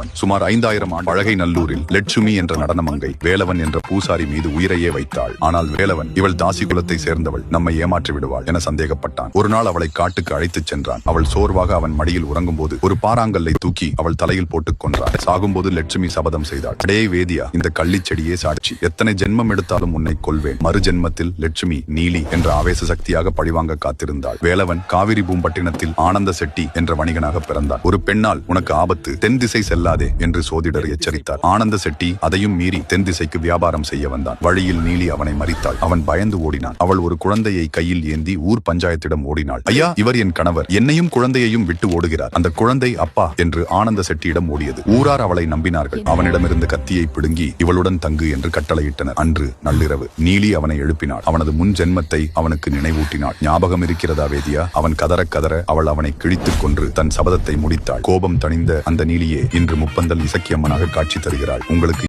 அம்மன் சுமார் ஐந்தாயிரம் ஆண்டு பழகை நல்லூரில் லட்சுமி என்ற நடனமங்கை வேலவன் என்ற பூசாரி மீது உயிரையே வைத்தாள். ஆனால் வேலவன் இவள் தாசி குலத்தை சேர்ந்தவள். நம்மை ஏமாற்றி விடுவாள் என சந்தேகப்பட்டான். ஒரு நாள் அவளை காட்டுக்கு அழைத்துச் சென்றான். அவள் சோர்வாக அவன் மடியில் உறங்கும் போது ஒரு பாறாங்கல்லை தூக்கி அவள் தலையில் போட்டுக் கொன்றான் சாகும்போது லட்சுமி சபதம் செய்தாள். அடே வேதியா இந்த கள்ளிச் செடியே சாட்சி. எத்தனை ஜென்மம் எடுத்தாலும் உன்னை கொள்வேன் மறு ஜென்மத்தில் லட்சுமி நீலி என்ற ஆவேச சக்தியாக பழிவாங்க காத்திருந்தாள். வேலவன் காவிரி பூம்பட்டினத்தில் ஆனந்த செட்டி என்ற வணிகனாக பிறந்தார் ஒரு பெண்ணால் உனக்கு ஆபத்து. தென் திசை செல்ல செல்லாதே என்று சோதிடர் எச்சரித்தார். ஆனந்த செட்டி அதையும் மீறி தென் திசைக்கு வியாபாரம் செய்ய வந்தான். வழியில் நீலி அவனை மறித்தாள். அவன் பயந்து ஓடினான். அவள் ஒரு குழந்தையை கையில் ஏந்தி ஊர் பஞ்சாயத்திடம் ஓடினாள். ஐயா இவர் என் கணவர். என்னையும் குழந்தையையும் விட்டு ஓடுகிறார். அந்த குழந்தை அப்பா என்று ஆனந்த செட்டியிடம் ஓடியது. ஊரார் அவளை நம்பினார்கள். அவனிடமிருந்து கத்தியை பிடுங்கி இவளுடன் தங்கு என்று கட்டளையிட்டனர். அன்று நள்ளிரவு நீலி அவனை எழுப்பினாள். அவனது முன் ஜென்மத்தை அவனுக்கு நினைவூட்டினாள். ஞாபகம் இருக்கிறதா வேதியா? அவன் கதற கதற அவள் அவனை கிழித்துக் கொன்று தன் சபதத்தை முடித்தாள். கோபம் தணிந்த அந்த நீலியே இன்று முப்பந்தல் இசக்கியம்மனாக காட்சி தருகிறாள். உங்களுக்கு